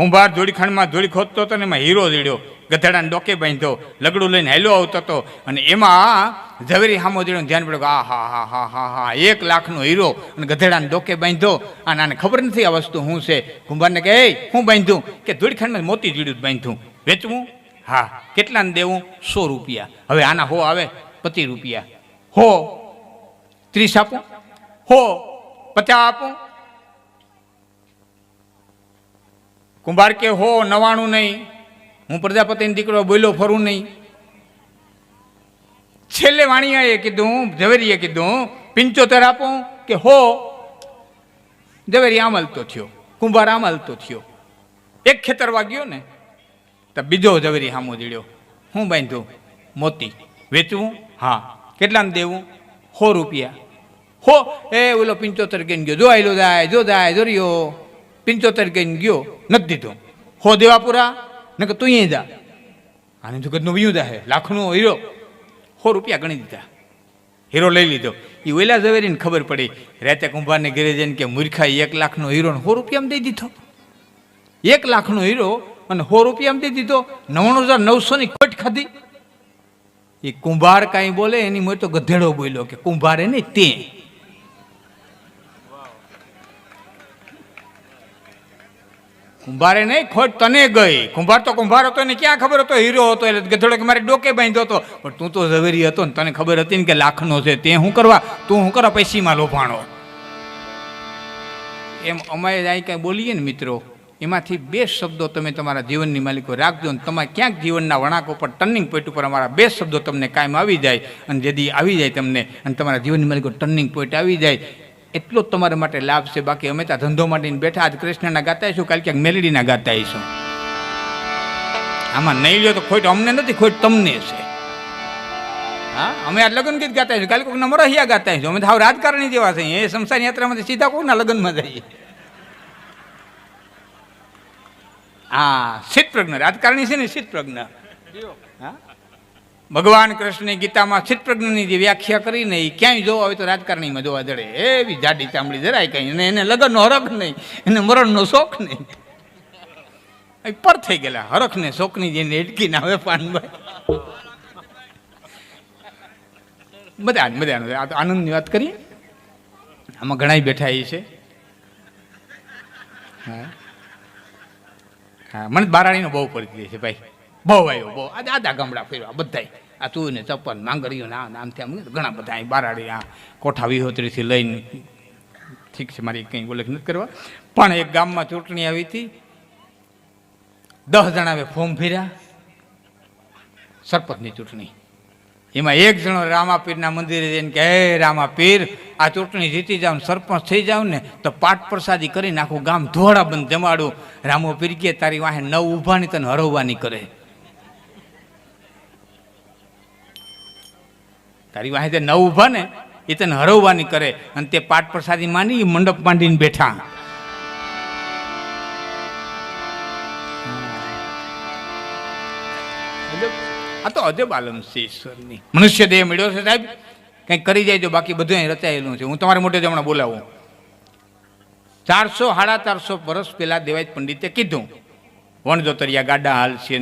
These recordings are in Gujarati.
કુંભાર ધૂળીખાંડમાં ધૂળી ખોદતો હતો ને એમાં હીરો જીડ્યો ગધેડાને ડોકે બાંધ્યો, લગડું લઈને હેલો આવતો હતો. અને એમાં ઝવેરી હામો જીડ્યો ધ્યાન પડ્યું આ હા હા હા હા હા, એક લાખનો હીરો અને ગધેડાને ડોકે બાંધ્યો. અને આને ખબર નથી આ વસ્તુ શું છે. કુંભારને કે એ હું બાંધ્યું? કે ધૂળીખાંડમાં મોતી જીડ્યું બાંધ્યું. વેચવું? હા. કેટલાને દેવું? સો રૂપિયા. હવે આના હો આવે? પચીસ રૂપિયા. હો. ત્રીસ આપું? હો. પચાસ આપો? કુંભાર કે, હો, નવાણું નહીં. હું પ્રજાપતિનો દીકરો બોલ્યો, ફરું નહીં. છેલ્લે વાણિયાએ કીધું, ઝવેરીએ કીધું, પિંચોતેર આપું. કે, હો. ઝવેરી આમ હલતો થયો, કુંભાર આમ હલતો થયો. એક ખેતર વાગ્યો ને, તો બીજો ઝવેરી હામો જીડ્યો હું બાંધ્યું મોતી વેચવું, હા કેટલાને દેવું? હો રૂપિયા. હો, એ ઓલો પિંચોતેર કહીને ગયો, જો આયલો જાય, જો જાય, જો રહ્યો. પિંચોતેર કહીને ગયો. નથી દીધું. હો દેવાપુરા ને કે તું જા. આને જગતનું વિયું હે, લાખનો હીરો. સો રૂપિયા ગણી દીધા. હીરો લઈ લીધો. એ ઓલા ઝવેરીને ખબર પડી, રાતે કુંભારને ઘરે જઈને કે મૂર્ખા એક લાખનો હીરો સો રૂપિયામાં દઈ દીધો. એક લાખનો હીરો અને સો રૂપિયામાં દઈ દીધો. નવ્વાણું હજાર નવસોની ખોટ ખાધી. એ કુંભાર કાંઈ બોલે, એની મોટો ગધેડો બોલ્યો કે કુંભારે નહીં તે. કુંભારે નહીં, ખોટ તને ગઈ. કુંભાર તો કુંભાર હતો ને, ક્યાં ખબર હતો? હીરો હતો, એટલે ગધેડો કે મારે ડોકે બાંધ્યો હતો. પણ તું તો ઝવેરી હતો ને, તને ખબર હતી ને કે લાખનો છે. તે શું કરવા, તું શું કરવા પૈસીમાં લોભાણો? એમ અમે અહીં કાંઈ બોલીએ ને મિત્રો, એમાંથી બે શબ્દો તમે તમારા જીવનની માલિકો રાખજો ને, તમારે ક્યાંક જીવનના વળાંકો પર ટર્નિંગ પોઈન્ટ ઉપર અમારા બે શબ્દો તમને કાયમ આવી જાય અને જેથી આવી જાય તમને, અને તમારા જીવનની માલિકો ટર્નિંગ પોઈન્ટ આવી જાય. એટલો જ તમારા માટે લાભ છે. બાકી અમે ત્યાં ધંધો માટે બેઠા આજ કૃષ્ણના ગાતા આવીશું કાલ ક્યાંક મેલેડીના ગાતા આવીશું. આમાં નહીં લ્યો તો ખોટ અમને નથી, ખોટ તમને છે. હા, અમે આ લગ્ન ગીત ગાતા આવીશું. કાલે કોઈના મરહિયા ગાતા આવીશું. અમે તો રાજકારણી જેવા છે એ સંસાર યાત્રામાંથી સીધા કોઈના લગ્નમાં જઈએ? હા સિદ્ધ પ્રજ્ઞ રાજકારણી છે ને સિદ્ધ પ્રજ્ઞ હા? ભગવાન કૃષ્ણની ગીતામાં ચિત્ત પ્રજ્ઞની જે વ્યાખ્યા કરીને એ ક્યાંય જોવા હોય તો રાજકારણીમાં જોવા જડે. એવી જાડી ચામડી જરાય કંઈ અને એને લગ્નનો હરખ નહીં, એને મરણનો શોખ નહીં. એ પર થઈ ગયેલા હરખ ને શોખની જેને એટકી ના હવે પાનભાઈ બધા બધા આનંદની વાત કરીએ. આમાં ઘણા બેઠા એ છે. હા. હા, મને બારાણીનો બહુ પરિચય છે ભાઈ. બહુ આવ્યો બહુ આ આદા ગામડા ફેરવા, બધાય. આ તું ને ચપ્પલ માંગડીઓ ના આમ ઘણા બધા અહીં બારાડી આ કોઠા વિહોત્રીથી લઈને, ઠીક છે, મારી કંઈ ઉલ્લેખ નથી કરવા. પણ એક ગામમાં ચૂંટણી આવી હતી. દસ જણાએ ફોર્મ ભર્યા. સરપંચની ચૂંટણી. એમાં એક જણો રામાપીરના મંદિરે જઈને કે, હે રામાપીર, આ ચૂંટણી જીતી જાવ સરપંચ થઈ જાવ ને, તો પાઠ પ્રસાદી કરીને આખું ગામ ધોળા બંધ જમાડું. રામો પીર કે, તારી વાહે નવ ઊભાની તને હરવવાની કરે. તારી વાહે જે નવ ઊભા ને, એ તને હરવવાની કરે. અને તે પાઠ પ્રસાદી ઈ મંડપ માંડીને બેઠા. આ તો અજબ આલમ છે ઈશ્વરની. મનુષ્ય દેહ મળ્યો છે સાહેબ? કંઈક કરી જાય જો, બાકી બધું અહીં રચાયેલું છે. હું તમારે મોટે હમણાં બોલાવું. ચારસો, સાડા ચારસો વર્ષ પહેલા દેવાય પંડિતે કીધું વણજોતરિયા ગાડા હાલ છે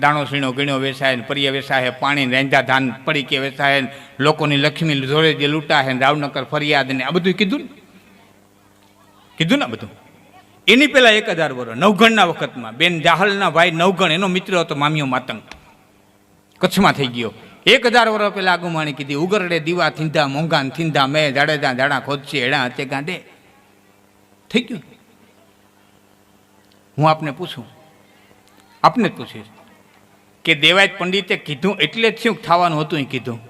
દાણો સીણો ગીણો વેસાય ને પરિય વેસાય પાણી રેંજા ધાન પડી કે વેસાય ને લોકોની લક્ષ્મી જોડે જે લૂંટા હે ને રાવનગર ફરિયાદ ને આ બધું કીધું ને? કીધું ને બધું? એની પહેલાં એક હજાર વર્ષ નવગણના વખતમાં બેન જાહલના ભાઈ નવગણ, એનો મિત્ર હતો મામીઓ માતંગ. કચ્છમાં થઈ ગયો. એક હજાર વર્ષ પહેલાં આગુમાણી કીધી, ઉગરડે દીવા થીંધા, મોંઘાન થીંધા, મેં જાડેજા જાડા ખોદશે, એડા હતે ગાંડે. થઈ ગયું. હું આપને પૂછું આપને પૂછીશ કે દેવાય પંડિતે કીધું એટલે જ શું થવાનું હતું એ કીધું?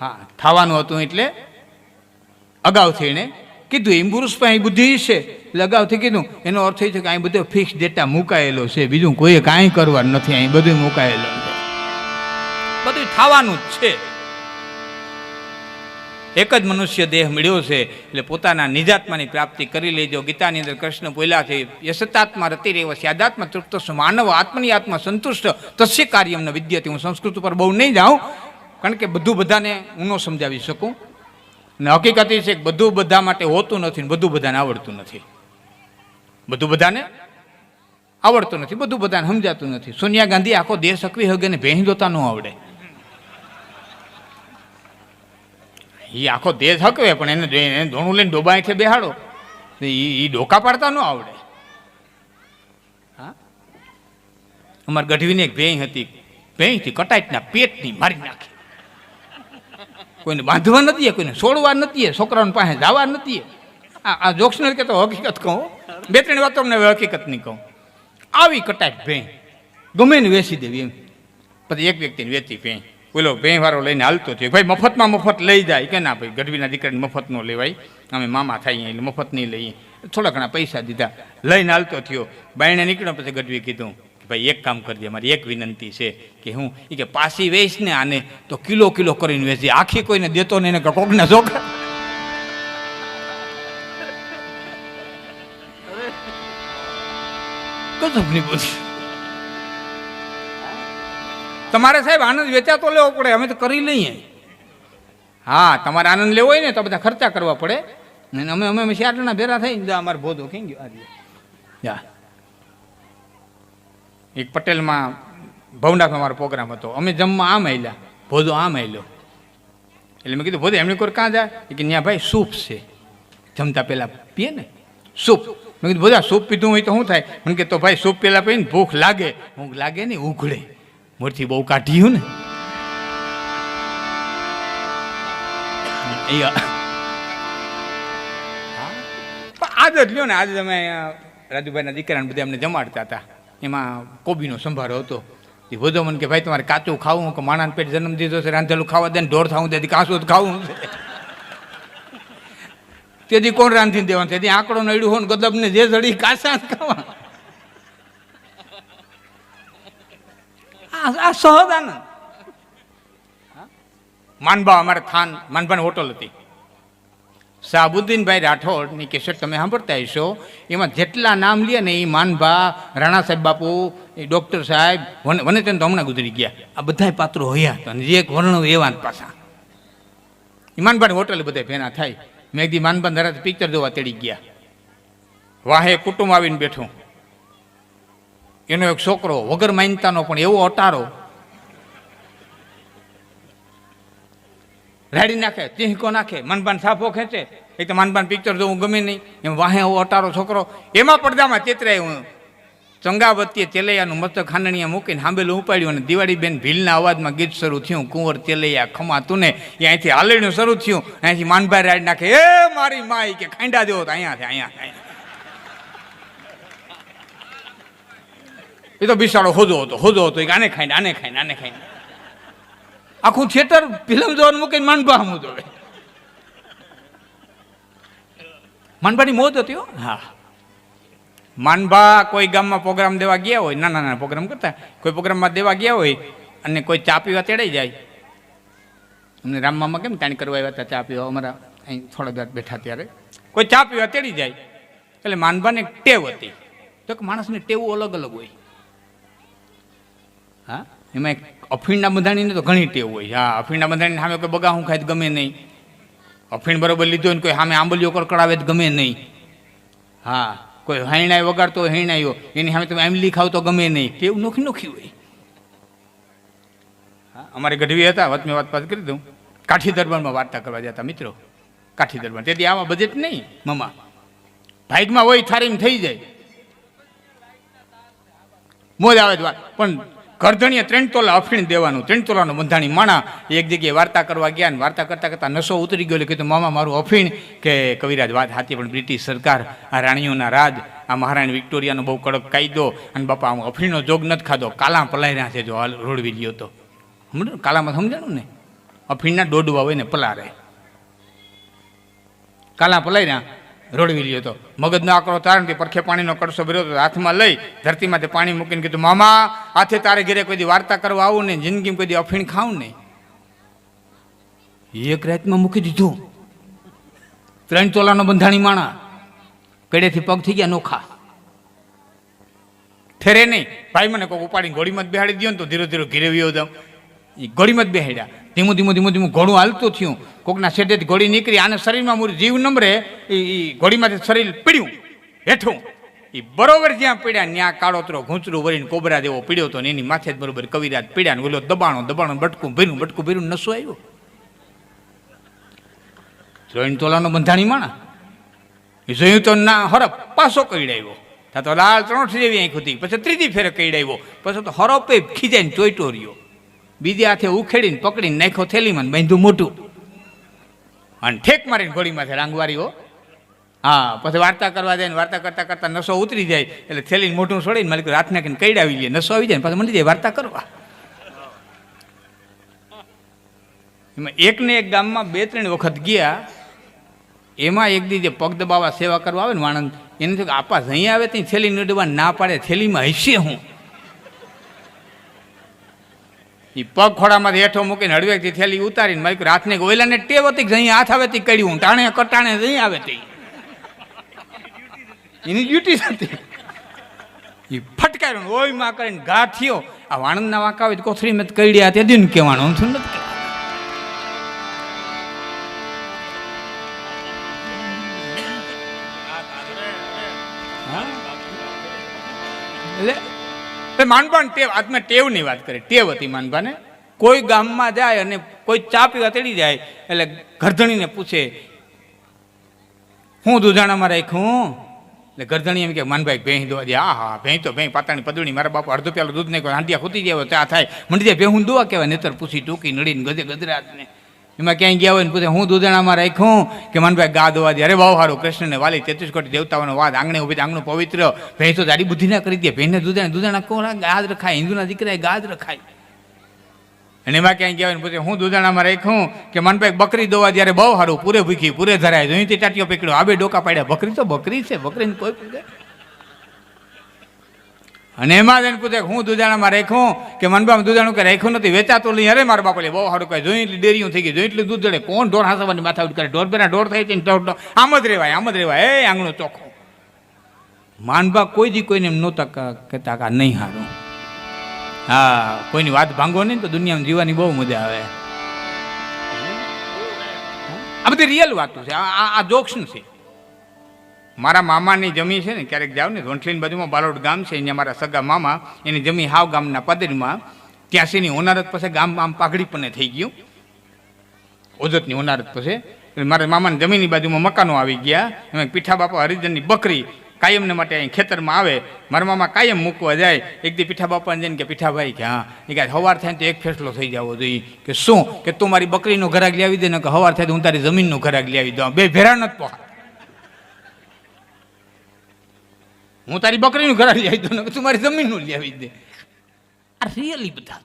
હા, થવાનું હતું એટલે અગાઉથી એણે કીધું એમ. પુરુષ પણ અહીં બુદ્ધિ છે. એટલે અગાઉથી કીધું. એનો અર્થ એ છે કે અહીં બધો ફિક્સ ડેટા મુકાયેલો છે. બીજું કોઈએ કાંઈ કરવાનું નથી. અહીં બધું મુકાયેલું બધું થવાનું જ છે. એક જ મનુષ્ય દેહ મળ્યો છે, એટલે પોતાના નિજાત્માની પ્રાપ્તિ કરી લેજો. ગીતાની અંદર કૃષ્ણ બોલ્યા છે, યશતાત્મા રતિ રેવ સ્યાદાત્મા તૃપ્ત માનવ, આત્મની આત્મા સંતુષ્ટ, તસ્ય કાર્યમને ન હું સંસ્કૃત ઉપર બહુ નહીં જાઉં, કારણ કે બધું બધાને હું ન સમજાવી શકું. અને હકીકત એ છે કે બધું બધા માટે હોતું નથી ને બધું બધાને આવડતું નથી. બધું બધાને આવડતું નથી, બધું બધાને સમજાતું નથી. સોનિયા ગાંધી આખો દેશ હકવી હગે ને ભેંસ દોતા ન આવડે. એ આખો દેશ હકવે પણ એને એને ધોણું લઈને ડોબાઈથી બેહાડો, તો એ એ ડોકા પાડતા ન આવડે. હા? અમારી ગઢવીની એક ભેંસ હતી, ભેંસથી કટાઈટના પેટની મારી નાખી. કોઈને બાંધવા નથી કોઈને છોડવા નથી છોકરાઓની પાસે જવા નથી આ આ જોક્સ કે કહેતો હકીકત કહું બે ત્રણ વાતો હવે હકીકત નહીં કહું. આવી કટાઈટ ભેં ગમે ને વેચી દેવી એમ. પછી એક વ્યક્તિને વેચી ભેં બોલો ભેંવારો લઈને હાલતો થયો. ભાઈ મફતમાં મફત લઈ જાય. કે ના ભાઈ ગઢવીના દીકરાને મફત ન લેવાય. અમે મામા થાય એટલે મફત નહીં લઈએ. થોડા ઘણા પૈસા દીધા. લઈને હાલતો થયો. બાયણે નીકળ્યો પછી ગઢવી કીધું કે ભાઈ એક કામ કરજે મારી એક વિનંતી છે કે હું એ કે પાસી વેચ ને આને તો કિલો કિલો કરીને વેચી. આખી કોઈને દેતો નહીં ને કે કોકને કશું નહીં બધી તમારે સાહેબ આનંદ વેચાતો લેવો પડે, અમે તો કરી લઈએ. હા, તમારે આનંદ લેવો હોય ને તો બધા ખર્ચા કરવા પડે. અને અમે અમે અમે ચાર ભેરા થઈ ને અમારે ભોધો કઈ ગયો? આજે એક પટેલમાં ભવનાથમાં મારો પ્રોગ્રામ હતો. અમે જમવા આમ આવેલા ભોધો આમ આવેલો એટલે મેં કીધું ભોધો એમની કોઈ કાં જાય? કે ત્યાં ભાઈ, સૂપ છે. જમતા પહેલાં પીએ ને? સૂપ. મેં કીધું બધા સૂપ પીધું હોય તો શું થાય? મને કે, તો ભાઈ, સૂપ પહેલાં પીને ભૂખ લાગે. ભૂખ લાગે ને ઉઘડે. મોરથી બહુ કાઢ્યું ને. આજ જ લ્યો ને આજે તમે રાજુભાઈના દીકરાને બધા અમને જમાડતા હતા. એમાં કોબીનો સંભારો હતો. એ બધો મને કે ભાઈ તમારે કાચું ખાવું કે માણાને પેટ જન્મ દીધો છે રાંધેલું ખાવા દે ને ઢોર થવું તેથી કાચું જ ખાવું છે. તેથી કોણ રાંધીને દેવાનું? તેથી આંકડો નડ્યું હોય ને ગદબને જે જડી કાસા જ ખાવા આ સહજ આનંદ માનબા અમારે થાન માનબાની હોટલ હતી. શાહબુદ્દીનભાઈ રાઠોડની કેસેટ તમે સાંભળતા હશો? એમાં જેટલા નામ લે ને એ માનભા રાણા સાહેબ બાપુ એ ડૉક્ટર સાહેબ વન વનેચંદ તો હમણાં ગુજરી ગયા. આ બધાય પાત્રો હયા. હતા અને જે એક વર્ણવ એવા પાછા. માનભાની હોટલે બધા ભેના થાય. મેં એકદી માનભા ધરા પિક્ચર જોવા તેડી ગયા. વાહે કુટુંબ આવીને બેઠું. એનો એક છોકરો વગર માનતાનો પણ એવો અટારો. રાડી નાખે, ચીહકો નાખે મનબાન સાફો ખેંચે. એક તો માનબાન પિક્ચર જોવું ગમે નહીં. એમ વાહે એવો અટારો છોકરો. એમાં પડદામાં ચેતરાય હું. ચંગાવતીએ તેલૈયાનું મસ્ત ખાંડણીયા મૂકીને હાંબેલું ઉપાડ્યું અને દિવાળી બેન ભીલના અવાજમાં ગીત શરૂ થયું. કુંવર તેલૈયા ખમા તું ને અહીંથી હાલણીનું શરૂ થયું. અહીંથી માનભાઈ રાડી નાખે, એ મારી માઈ કે ખાંડા દેવો તો અહીંયા છે, અહીંયા છે, અહીંયા એ તો બિસાડો હોદો હતો હોદો હતો. આને ખાઈને આને ખાઈને આને ખાઈને. આખું થિયેટર ફિલ્મ જોવાનું મૂકીને માનભા હમું જોવે માનભાની મોજ હતી હો. હા. માનભા કોઈ ગામમાં પ્રોગ્રામ દેવા ગયા હોય નાના નાના પ્રોગ્રામ કરતા કોઈ પ્રોગ્રામમાં દેવા ગયા હોય અને કોઈ ચા પીવા તેડાઈ જાય. અમને રામમામાં કેમ તાણી કરવા આવ્યા હતા ચા પીવા? અમારા અહીં થોડા વાર બેઠા ત્યારે. કોઈ ચા પીવા તેડી જાય. એટલે માનભાને ટેવ હતી. તો કે માણસની ટેવું અલગ અલગ હોય. હા? એમાં એક અફીણના બંધાણીને તો ઘણી ટેવ હોય હા, અફીણના બંધાણીને સામે કોઈ બગા હું ખાય ગમે નહીં. અફીણ બરોબર લીધો ને કોઈ સામે આંબલીઓ કડકડાવે તો ગમે નહીં. હા, કોઈ હૈણાય વગાડતો હૈણાયો એની સામે તમે આંબલી ખાવ તો ગમે નહીં. ટેવ નોખી નોખી હોય. હા, અમારે ગઢવી હતા, વાત મેં વાત વાત કરી દઉં. કાઠી દરબારમાં વાર્તા કરવા જતા મિત્રો. કાઠી દરબાર. તેથી આવા બજેટ નહીં, મમા. ભાઈકમાં હોય થારીમ થઈ જાય. મોજ આવે જ વાત. પણ કરધણીએ ત્રણ તોલા અફીણ દેવાનું, ત્રણ તોલાનું બંધાણી માણા એક જગ્યાએ વાર્તા કરવા ગયા ને વાર્તા કરતાં કરતાં નશો ઉતરી ગયો એટલે કીધું, મામા, મારું અફીણ કે કવિરાજ, વાત હાથી પણ બ્રિટિશ સરકાર આ રાણીઓના રાજ, આ મહારાણી વિક્ટોરિયાનો બહુ કડક કાયદો અને બાપા આમ અફીણનો જોગ નથી ખાધો કાલા પલાઈ રહ્યા છે જો હાલ રોડવી ગયો તો. કાલામાં સમજાણું ને? અફીણના દોડવા હોય ને પલારે. કાલા પલાઈ રહ્યા રોડવી લ્યો હતો મગજનો આકરો તારણ કે પરખે પાણીનો કડસો ભર્યો હતો હાથમાં લઈ ધરતીમાંથી પાણી મૂકીને કીધું, મામા હાથે તારે ઘરે કોઈ વાર્તા કરવા આવું ને જિંદગીમાં કોઈ અફીણ ખાવું નહીં. એક રાતમાં મૂકી દીધું. ત્રણ તોલાનો બંધાણી માણા કડેથી પગ થઈ ગયા નોખા. ઠેરે નહીં. ભાઈ મને કોઈ ઉપાડીને ઘોડીમાં બેહાડી દો ને તો ધીરે ધીરે ઘીરે વ્યો દમ એ ઘોડીમાં જ બેહાડ્યા. ધીમું ધીમું ધીમું ધીમું ઘોડું હાલતું થયું. કોકના શેઠેથી ઘોડી નીકળી, આને શરીરમાં મૂળ જીવ નંબરે એ ઘોડીમાંથી શરીર પીડ્યું. હેઠું. એ બરોબર જ્યાં પીડ્યા ત્યાં કાળોતરો ઘૂંચરું વળીને કોબરા જેવો પીડ્યો હતો ને એની માથે જ બરોબર કવિરાજ પીડ્યા ને ઓલો દબાણો દબાણો બટકું ભીરું બટકું ભીરું નસો આવ્યો ત્રણ તોલાનો બંધાણી માણા એ જોયું તો ના, હરપ, પાછો કઈડાવ્યો ત્યાં તો લાલ ત્રણ જેવી આંખ હતી. પછી ત્રીજી ફેરે કઈડાવ્યો પછી તો હરપે ખીજાઈને ચોઈટો રહ્યો. બીજે હાથે ઉખેડીને પકડીને નાખ્યો થેલીમાં બાંધ્યું મોટું. અને ઠેક મારીને ઘોડીમાંથી રાંગવારી હો, પછી વાર્તા કરવા જાય ને વાર્તા કરતા કરતા નસો ઉતરી જાય. એટલે થેલીને મોટું છોડીને માલિક રાત નાખીને કઈડાવી જાય નસો આવી જાય ને પછી મંડી જાય વાર્તા કરવા. એમાં એકને એક ગામમાં બે ત્રણ વખત ગયા. એમાં એક દી જે પગ દબાવવા સેવા કરવા આવે ને વાણંદ, એને થયું કે, આપા અહીં આવે ત્યાં થેલી નડવા ના પાડે, થેલીમાં હશે હું. એ પગ ખોડામાંથી હેઠો મૂકીને હળવેકથી થેલી ઉતારીને મારી રાતને ઓયલાને ટેવ હતી અહીં હાથ આવે તે કડ્યું ટાણે કટાણે અહીં આવે તે. એની ડ્યુટી હતી. એ ફટકાર્યો ઓયમાં કરીને ઘા થયો આ વાણંદના વાંકા આવે તો કોથળી મેં કઈડ્યા તે દિન કહેવાનું થોડું નથી એટલે એ માનભાન ટેવ આત્મા ટેવની વાત કરી, ટેવ હતી માનભાને કોઈ ગામમાં જાય અને કોઈ ચા પીવા તેડી જાય, એટલે ગરધણીને પૂછે, હું દુધાણામાં રાખ્યું? એટલે ગરધણી એમ કે, માનભાઈ ભેં દો દે. આ હા ભેં તો ભેંસ પાતાની પદુણી મારા બાપા અડધો પેલો દૂધ નહીં હાંડિયા ખૂતી જાય ત્યાં થાય. મંડી ભે હું દોવા કહેવાય નેતર પૂછી ટૂંકી નડીને ગજે ગજરાતને એમાં ક્યાંય ગયા હોય ને પૂછે, હું દૂધણામાં રાખ્યું? કે, માનભાઈ, ગા દોવા દે. અરે બહુ સારું કૃષ્ણને વાલી તેત્રીસ કોટી દેવતાઓનો વાદ, આંગણે ઊભી આંગણું પવિત્ર. ભેં તો જાડી બુદ્ધિ કરી દે. ભેંને દૂધણા દૂધણા કોણ ગાદ રખાય, હિન્દુના દીકરાએ ગાદ રખાય. અને એમાં ક્યાંય ગયા હોય પૂછે, હું દુધાણામાં રાખ્યું કે મનભાઈ બકરી દોવા જ્યારે બહુ સારું, પૂરે ભૂખી, પૂરે ધરાય જોઈતી ટાટીઓ પકડ્યો બે ડોકા પાડ્યા, બકરી તો બકરી છે, બકરીને કોઈ પૂછે. અને એમાં જઈને પૂછે, હું દુધાણામાં રાખ્યું કે મનભાઈ દુધાણું કે રાખ્યું નથી, વેચાતું લઈ અરે મારા બાપલે બહુ સારું કહે જોઈ એટલી ડેરીઓ થઈ ગઈ, જોઈ એટલું દૂધ જડે, કોણ ઢોર હાંસવાની માથા ઉઠ કરે ઢોર બેના ઢોર થાય છે. આમ જ રહેવાય આમ જ રહેવાય એ આંગણું ચોખ્ખું. માનભા કોઈ દી કોઈને એમ નહોતા કહેતા નહીં હારું. હા, કોઈની વાત ભાંગો નહીં તો દુનિયામાં જીવવાની બહુ મજા આવે. આ બધી રિયલ વાતો છે. આ, આ- આ જોક્સ છે. મારા મામાની જમી છે ને, ક્યારેક જાવ ને વંઠલીની બાજુમાં બાલોડ ગામ છે, અહીંયા મારા સગા મામા, એની જમી હાવ ગામના પદરમાં. ત્યાંસીની ઓનારત પછી ગામ આમ પાઘડી પણ થઈ ગયું. ઓજતની ઓનારત પછી. મારા મામાની જમીનની બાજુમાં મકાનો આવી ગયા. એમાં પીઠા બાપા હરિજનની બકરી કાયમને માટે અહીં ખેતરમાં આવે મારા મામા કાયમ મૂકવા જાય. એક દી પીઠા બાપાને જઈને કે પીઠાભાઈ કે હા. એ કાંઈ હવાર થાય તો એક ફેસલો થઈ જવો જોઈએ. કે શું? કે તું મારી બકરીનો ઘરાક લાવી દે ને કે હવાર થાય તો હું તારી જમીનનો ઘરાક લાવી દઉં. બે ભેરા નથી પહોંચ હું તારી બકરીનું ઘરાક લાવી દઉં ને કે તું મારી જમીનનું લાવી દે. આ રિયલી બધા